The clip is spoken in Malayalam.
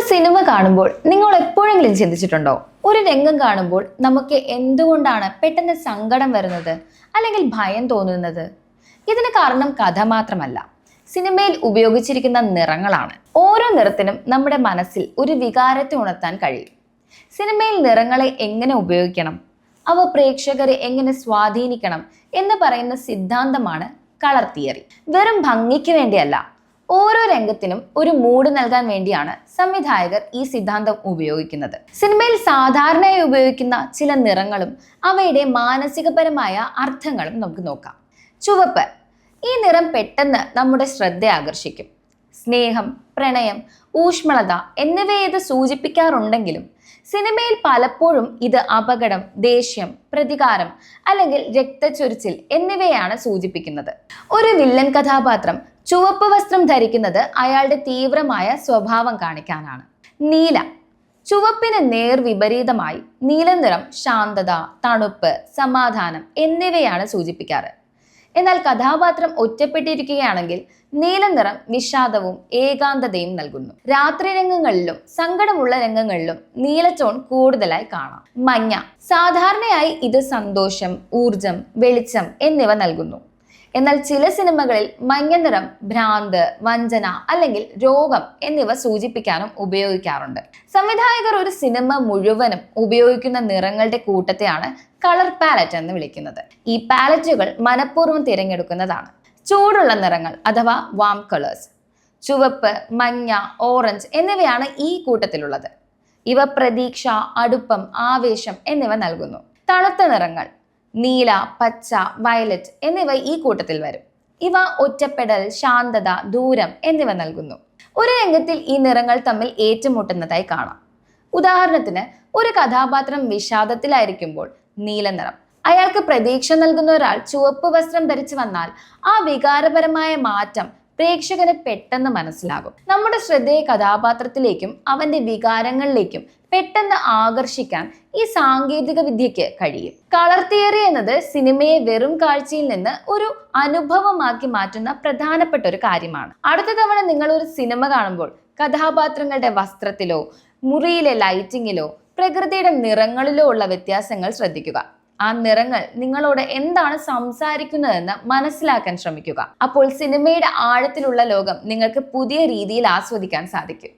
ഒരു സിനിമ കാണുമ്പോൾ നിങ്ങൾ എപ്പോഴെങ്കിലും ചിന്തിച്ചിട്ടുണ്ടോ? ഒരു രംഗം കാണുമ്പോൾ നമുക്ക് എന്തുകൊണ്ടാണ് പെട്ടെന്ന് സങ്കടം വരുന്നത് അല്ലെങ്കിൽ ഭയം തോന്നുന്നത്? ഇതിന് കാരണം കഥ മാത്രമല്ല. സിനിമയിൽ ഉപയോഗിച്ചിരിക്കുന്ന നിറങ്ങളാണ്. ഓരോ നിറത്തിനും നമ്മുടെ മനസ്സിൽ ഒരു വികാരത്തെ ഉണർത്താൻ കഴിയും. സിനിമയിൽ നിറങ്ങളെ എങ്ങനെ ഉപയോഗിക്കണം? അവ പ്രേക്ഷകരെ എങ്ങനെ സ്വാധീനിക്കണം എന്ന് പറയുന്ന സിദ്ധാന്തമാണ് കളർ തിയറി. വെറും ഭംഗിക്ക് വേണ്ടിയല്ല ഓരോ രംഗത്തിനും ഒരു മൂഡ് നൽകാൻ വേണ്ടിയാണ് സംവിധായകർ ഈ സിദ്ധാന്തം ഉപയോഗിക്കുന്നത്. സിനിമയിൽ സാധാരണയായി ഉപയോഗിക്കുന്ന ചില നിറങ്ങളും അവയുടെ മാനസികപരമായ അർത്ഥങ്ങളും നമുക്ക് നോക്കാം. ചുവപ്പ്. ഈ നിറം പെട്ടെന്ന് നമ്മുടെ ശ്രദ്ധ ആകർഷിക്കും. സ്നേഹം പ്രണയം ഊഷ്മളത എന്നിവയെ ഇത് സൂചിപ്പിക്കാറുണ്ടെങ്കിലും സിനിമയിൽ പലപ്പോഴും ഇത് അപകടം ദേഷ്യം പ്രതികാരം അല്ലെങ്കിൽ രക്തച്ചൊരിച്ചിൽ എന്നിവയാണ് സൂചിപ്പിക്കുന്നത്. ഒരു വില്ലൻ കഥാപാത്രം ചുവപ്പ് വസ്ത്രം ധരിക്കുന്നത് അയാളുടെ തീവ്രമായ സ്വഭാവം കാണിക്കാനാണ്. നീല. ചുവപ്പിന് നേർ വിപരീതമായി നീലനിറം ശാന്തത തണുപ്പ് സമാധാനം എന്നിവയാണ് സൂചിപ്പിക്കാറ്. എന്നാൽ കഥാപാത്രം ഒറ്റപ്പെട്ടിരിക്കുകയാണെങ്കിൽ നീലനിറം വിഷാദവും ഏകാന്തതയും നൽകുന്നു. രാത്രി രംഗങ്ങളിലും സങ്കടമുള്ള രംഗങ്ങളിലും നീലച്ചോൺ കൂടുതലായി കാണാം. മഞ്ഞ സാധാരണയായി ഇത് സന്തോഷം ഊർജം വെളിച്ചം എന്നിവ നൽകുന്നു. എന്നാൽ ചില സിനിമകളിൽ മഞ്ഞനിറം ഭ്രാന്ത് വഞ്ചന അല്ലെങ്കിൽ രോഗം എന്നിവ സൂചിപ്പിക്കാനും ഉപയോഗിക്കാറുണ്ട്. സംവിധായകർ ഒരു സിനിമ മുഴുവനും ഉപയോഗിക്കുന്ന നിറങ്ങളുടെ കൂട്ടത്തെയാണ് കളർ പാലറ്റ് എന്ന് വിളിക്കുന്നത്. ഈ പാലറ്റുകൾ മനഃപൂർവം തിരഞ്ഞെടുക്കുന്നതാണ്. ചൂടുള്ള നിറങ്ങൾ അഥവാ വാം കളേഴ്സ് ചുവപ്പ് മഞ്ഞ ഓറഞ്ച് എന്നിവയാണ് ഈ കൂട്ടത്തിലുള്ളത്. ഇവ പ്രതീക്ഷ അടുപ്പം ആവേശം എന്നിവ നൽകുന്നു. തണുത്ത നിറങ്ങൾ നീല പച്ച വയലറ്റ് എന്നിവ ഈ കൂട്ടത്തിൽ വരും. ഇവ ഒറ്റപ്പെടൽ ശാന്തത ദൂരം എന്നിവ നൽകുന്നു. ഒരു രംഗത്തിൽ ഈ നിറങ്ങൾ തമ്മിൽ ഏറ്റുമുട്ടുന്നതായി കാണാം. ഉദാഹരണത്തിന് ഒരു കഥാപാത്രം വിഷാദത്തിലായിരിക്കുമ്പോൾ നീല നിറം. അയാൾക്ക് പ്രതീക്ഷ നൽകുന്ന ഒരാൾ ചുവപ്പ് വസ്ത്രം ധരിച്ചു വന്നാൽ ആ വികാരപരമായ മാറ്റം പ്രേക്ഷകന് പെട്ടെന്ന് മനസ്സിലാകും. നമ്മുടെ ശ്രദ്ധയെ കഥാപാത്രത്തിലേക്കും അവന്റെ വികാരങ്ങളിലേക്കും പെട്ടെന്ന് ആകർഷിക്കാൻ ഈ സാങ്കേതിക വിദ്യയ്ക്ക് കഴിയും. കളർ തിയറി എന്നത് സിനിമയെ വെറും കാഴ്ചയിൽ നിന്ന് ഒരു അനുഭവമാക്കി മാറ്റുന്ന പ്രധാനപ്പെട്ട ഒരു കാര്യമാണ്. അടുത്ത തവണ നിങ്ങൾ ഒരു സിനിമ കാണുമ്പോൾ കഥാപാത്രങ്ങളുടെ വസ്ത്രത്തിലോ മുറിയിലെ ലൈറ്റിങ്ങിലോ പ്രകൃതിയുടെ നിറങ്ങളിലോ ഉള്ള വ്യത്യാസങ്ങൾ ശ്രദ്ധിക്കുക. ആ നിറങ്ങൾ നിങ്ങളോട് എന്താണ് സംസാരിക്കുന്നതെന്ന് മനസ്സിലാക്കാൻ ശ്രമിക്കുക. അപ്പോൾ സിനിമയുടെ ആഴത്തിലുള്ള ലോകം നിങ്ങൾക്ക് പുതിയ രീതിയിൽ ആസ്വദിക്കാൻ സാധിക്കും.